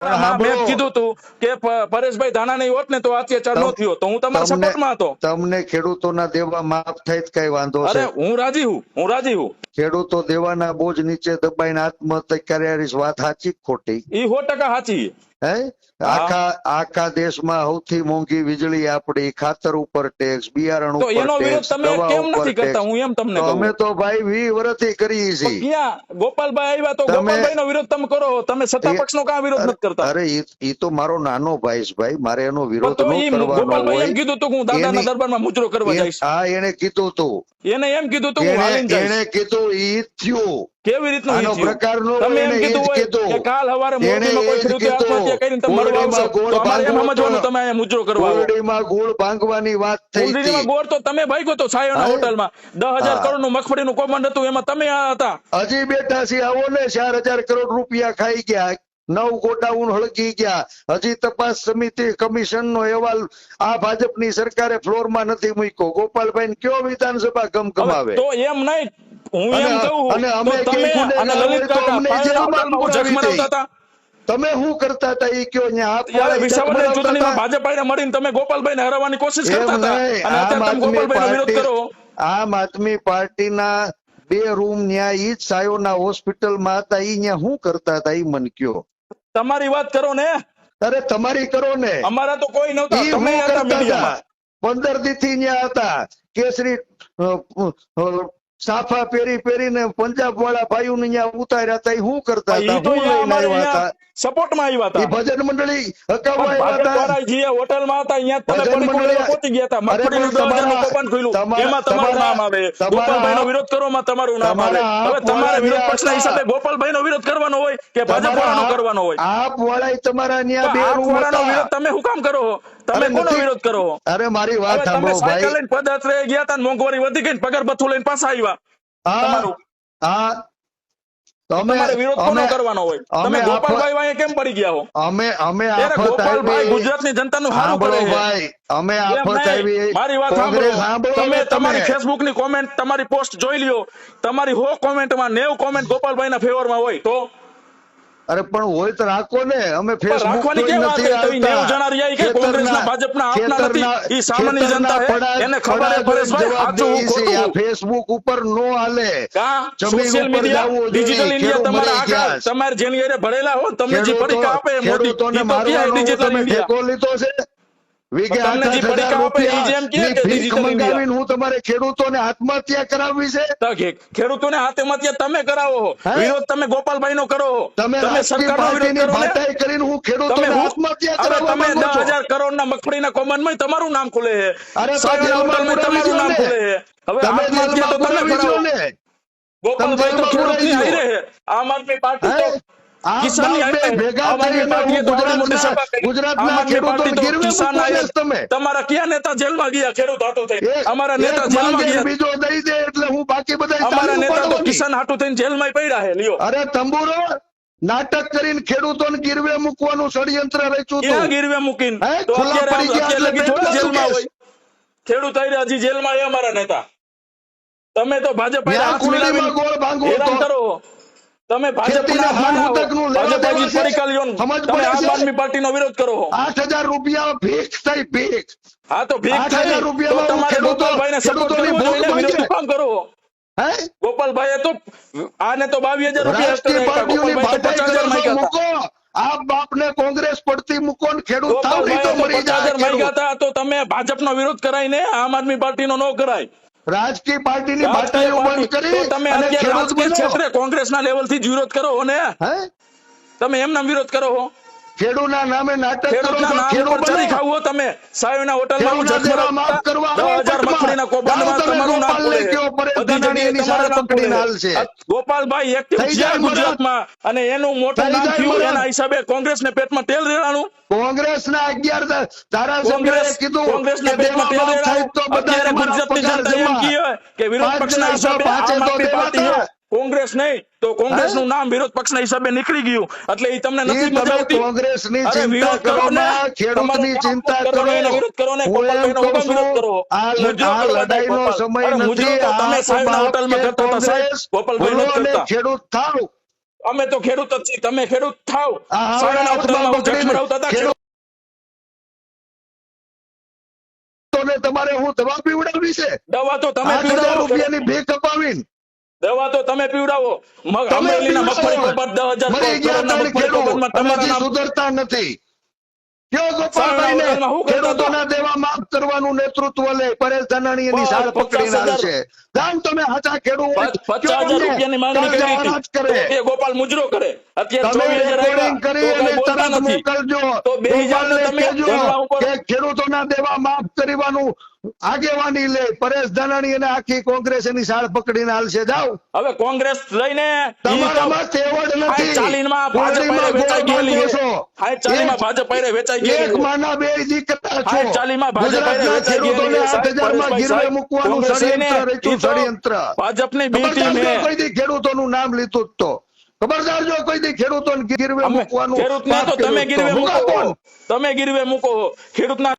મેં. કીધું તું કે પરેશભાઈ ધાણા નહીં હોત ને તો અત્યાચાર ન થયો. તો હું તમારા સપોર્ટમાં હતો. તમને ખેડૂતોના દેવા માફ થાય કઈ વાંધો અરે હું રાજી હું હું રાજી હું. ખેડૂતો દેવાના બોજ નીચે દબાઈને આત્મહત્યા કર્યા વાત સાચી ખોટી? એ સો ટકા સાચી. હે? આખા આખા દેશમાં સૌથી મોંઘી વીજળી આપડી ખાતર ઉપર ટેક્સ બિયારણ ઉપર ટેક્સ તમે દવા ઉપર ટેક્સ હું એમ તમને અમે તો ભાઈ વી વર્ષથી કરીએ છીએ ક્યાં? ગોપાલભાઈ આવ્યા તો ગોપાલભાઈ નો વિરોધ તમે કરો. તમે સત્તા પક્ષ નો કાં વિરોધ નથી કરતા? અરે ઈ તો મારો નાનો ભાઈ છે ભાઈ. મારે એનો વિરોધ ન કરવાનો હોય. કીધું તું હું દાદાના દરબારમાં મુજરો કરવા એ- જઈશ. હા એને કીધું તું. એને એમ કીધું તું હું એને કીધું ઈ થયું. કેવી રીતનું પ્રકારનો તમે એમ કીધું હોય કે કાલ હવારે મોરબીમાં કોઈ ખેડૂતે આત્મહત્યા કરીને તમે આવશો. તો અમારે એમ સમજવાનું તમે અહીંયા મુજરો કરવા કુંડળીમાં ગોળ ભાંગવાની વાત થઈ કુંડળીમાં ગોળ તો તમે ભાગ્યો તો છાયોના હોટલમાં. દસ હજારનું મગફળીનું કૌભાંડ હતું એમાં તમે આ હતા. હજી બેઠા છીએ આવો ને ચાર હજાર કરોડ રૂપિયા ખાઈ ગયા. નવ ગોડાઉન હળગી ગયા. હજી તપાસ સમિતિ કમિશન નો અહેવાલ આ ભાજપની સરકારે ફ્લોરમાં નથી મૂક્યો. ગોપાલભાઈ કયો વિધાનસભા ગમગમાવે? તો એમ નહીં. હું એમ કહું અને તમે અને લલિત કાકા જખ પુરાવી હતા. તમે શું કરતા હતા એ કયો અહીંયા ભાજપ મળીને તમે ગોપાલભાઈને હરાવવાની કોશિશ કરતા હતા. અને અત્યારે તમે ગોપાલભાઈ વિરોધ કરો. આમ આદમી પાર્ટીના બે રૂમ ન્યા ઈ જ સાયોના હોસ્પિટલમાં હતા ઈ ન્યા શું કરતા હતા ઈ મન કયો. તમારી વાત કરો ને. અરે તમારી કરો ને. અમારા તો કોઈ નહોતા તમે હતા મીડિયામાં. પંદર દી થી ન્યા હતા. કેસરી સાફા પહેરી પહેરીને પંજાબ વાળા ભાઈઓ ને અહીંયા ઉતાર્યા હતા શું કરતા હતા? સપોર્ટ અમારે આવ્યા હતા? ભજન મંડળી હકાવવા આવ્યા હતા. અહીંયા ભજન મંડળી- પહોંચી ગયા હતા. દસ હજારનું ખુલ્યું. એમાં તમારું નામ આવે. તમારા ગોપાલભાઈનો આપ- વિરોધ કરવામાં તમારું નામ આવે. હવે તમારે વિરોધ પક્ષ ના હિસાબે ગોપાલભાઈ નો વિરોધ કરવાનો હોય કે ભાજપ વાળાનો કરવાનો હોય? આપ વાળા તમારા ન્યા બે રૂમ વિરોધ તમે હું કામ કરો? તમે કોનો વિરોધ કરો? અરે મારી વાત સાંભળો સાયકલ લઈને પદયાત્રાએ ગયા તા મોંઘવારી વધી ગઈ પગાર બથું લઈને પાછા આવ્યા તમારું. હા. તમે વિરોધ કોનો કરવાનો હોય? તમે ગોપાલભાઈ વાય કેમ પડી ગયા હો? અમે અમે આફત ગોપાલભાઈ આવી ગુજરાતની જનતાનું સારું કરે ભાઈ અમે આફત આવી મારી વાત સાંભળો. તમે તમારી ફેસબુકની કોમેન્ટ તમારી પોસ્ટ જોઈ લ્યો. તમારી હો કોમેન્ટમાં નેવ કોમેન્ટ ગોપાલભાઈ ના ફેવરમાં હોય તો? અરે પણ હોય તો રાખો ને. અમે ફેસબુક રાખવાની કેમ વાત નથી છે? તો ઈ નેવ આવતા. જણા રહ્યા ઈ કે ખેતરના- કોંગ્રેસના, ભાજપના, આપના નથી. ખેતરના- સામાન્ય જનતા હે. એને ખબર હે પરેશભાઈ, સાચું, ખોટું. ફેસબુક ઉપર નો હાલે કાં? સોશિયલ મીડિયા ડિજિટલ ઇન્ડિયા તમારા. તમારે જેની હારે ભરેલા હો તમને જે પડીકા આપે એ મોદી ખેડૂતોને તો ડિજિટલ તમે ઇન્ડિયા લીધો છે હું તમારે ખેડૂતોને આત્મહત્યા કરાવવી છે? ખેડૂતોને આત્મહત્યા તમે કરાવો વિરોધ તમે ગોપાલભાઈ નો કરો તમે કરો ને. ભાટાઈ કરીને હું ખેડૂતોને આત્મહત્યા કરાવવા તમે દસ હજાર કરોડ ના મગફળીના માં તમારું નામ ખુલે અરે તમારું નામ ખુલે હવે આત્મહત્યા તો તમે કરાવો. ગોપાલભાઈ તો આમ આદમી પાર્ટી તમારા કયા નેતા જેલમાં ગયા? ખેડૂત હાટું થઈ અમારા નેતા જેલમાં ગયા. બીજો દઈ દે એટલે હું બાકી બધા અમારા નેતા તો કિસાન હાટું થઈને જેલમાં પડ્યા હે લ્યો. અરે તંબુરો નાટક કરીને ખેડૂતોને ગીરવે મૂકવાનું ષડયંત્ર રચ્યું હતું ગીરવે મૂકીને? જેલમાં હોય. ખેડૂત આયરે હજી જેલમાં એ અમારા નેતા. તમે તો ભાજપ ગોળ ભાંગવું કરો. તમે ભાજપના પાર્ટીનો વિરોધ કરો. આઠ હજાર રૂપિયા ભીખ થઈ ભીખ. હા તો ભીખ થઈ હજાર તો તમારે ગોપાલભાઈને સપોર્ટ વિરોધ કામ કરો? ગોપાલભાઈએ તો આને તો બાવીસ હજાર રૂપિયા ગોપાલભાઈ. મૂકો. બાપને કોંગ્રેસ પડતી મૂકો ને ખેડૂત મરી જાય તો તમે ભાજપનો વિરોધ કરાય ને આમ આદમી પાર્ટીનો નો કરાય. રાજકીય પાર્ટીની ભાટાઈઓ બંધ કરી તમે અને અત્યારે. ક્ષેત્રે કોંગ્રેસના લેવલથી જ વિરોધ કરો ને. હે? તમે એમના વિરોધ કરો છો ખેડૂતના નામે નાટક કરો છો, ચરી. તમે સાયોના હોટલમાં હું માફ કરવા દસ આવો હજાર પટમાં. મગફળીના કૌભાંડમાં જાઓ તમે તમારું નામ પરેશ બધી જગ્યાએ એની તમારું. પકડીને હાલ છે ગોપાલભાઈ એક્ટિવ છે ગુજરાતમાં અને એનું મોટું નામ થયું. એના હિસાબે કોંગ્રેસને પેટમાં તેલ રેડાણું કોંગ્રેસના અગિયાર ધારાસભ્યોએ કોંગ્રેસ કીધું કોંગ્રેસ ને પેટમાં તેલ રેડાણું તો બધા ગુજરાતની જનતા એમ કહે કે વિરોધ પક્ષના હિસાબે આમ આદમી પાર્ટી. કોંગ્રેસ નહીં તો કોંગ્રેસનું નામ વિરોધ પક્ષના હિસાબે નીકળી ગયું એટલે એ તમને નથી મજા આવતી કોંગ્રેસની અરે ચિંતા કરો ને. ખેડૂતની ચિંતા કરો કરો ને, વિરોધ કરો ને, વગર વિરોધ કરો. આ લડાઈ ગોપાલ. સમય નથી તમે સાહેબ ના હોટલમાં કે હતા, સાહેબ. ગોપાલભાઈ નો કરતા. ખેડૂત થાવ અમે તો ખેડૂત જ છીએ તમે ખેડૂત થાવ સાહેબ ના હોટલમાં જખમરાવતા હતા તમારે હું દવા પીવડાવી છે દવા તો તમે રૂપિયાની ભીખ કપાવીને દવા તો તમે પીવડાવો. અમરેલીના મગફળી. દસ હજાર તમારા સુધરતા નથી. કયો ગોપાલભાઈને વતનમાં હું કરતા ખેડૂતોના દેવા માફ કરવાનું નેતૃત્વ લે. પરેશ ધાનાણી એની સાળ. જાણ તમે હાચા ખેડૂત પચાસ હજાર રૂપિયાની માંગણી કરી કરે. ગોપાલ મુજરો કરે. આગેવાની લે. પરેશ ધાનાણી અને આખી કોંગ્રેસ એની સાળ પકડીને હાલશે. જાઓ. હવે કોંગ્રેસ લઈને તમારામાં તેવડ નથી. ભાજપ વેચાઈ ગયેલી ચાલીમાં ભાજપ વેચાઈ એક માના બે દીકરા છો. ચાલીમાં ભાજપ વેચાઈ ગયેલી ખેડૂતોને છે. આઠ હજારમાં ગીરવે મૂકવાનું ષડયંત્ર રચ્યું, ષડયંત્ર. ભાજપની બી ખબરદાર ટીમે જો કોઈ દી ખેડૂતોનું નામ લીધું તો. ખબરદાર જો કોઈ દી ખેડૂતોને ગીરવે મૂકવાનું ખેડૂતને તો તમે. ગીરવે મૂકો તમે ગીરવે મૂકો ખેડૂતના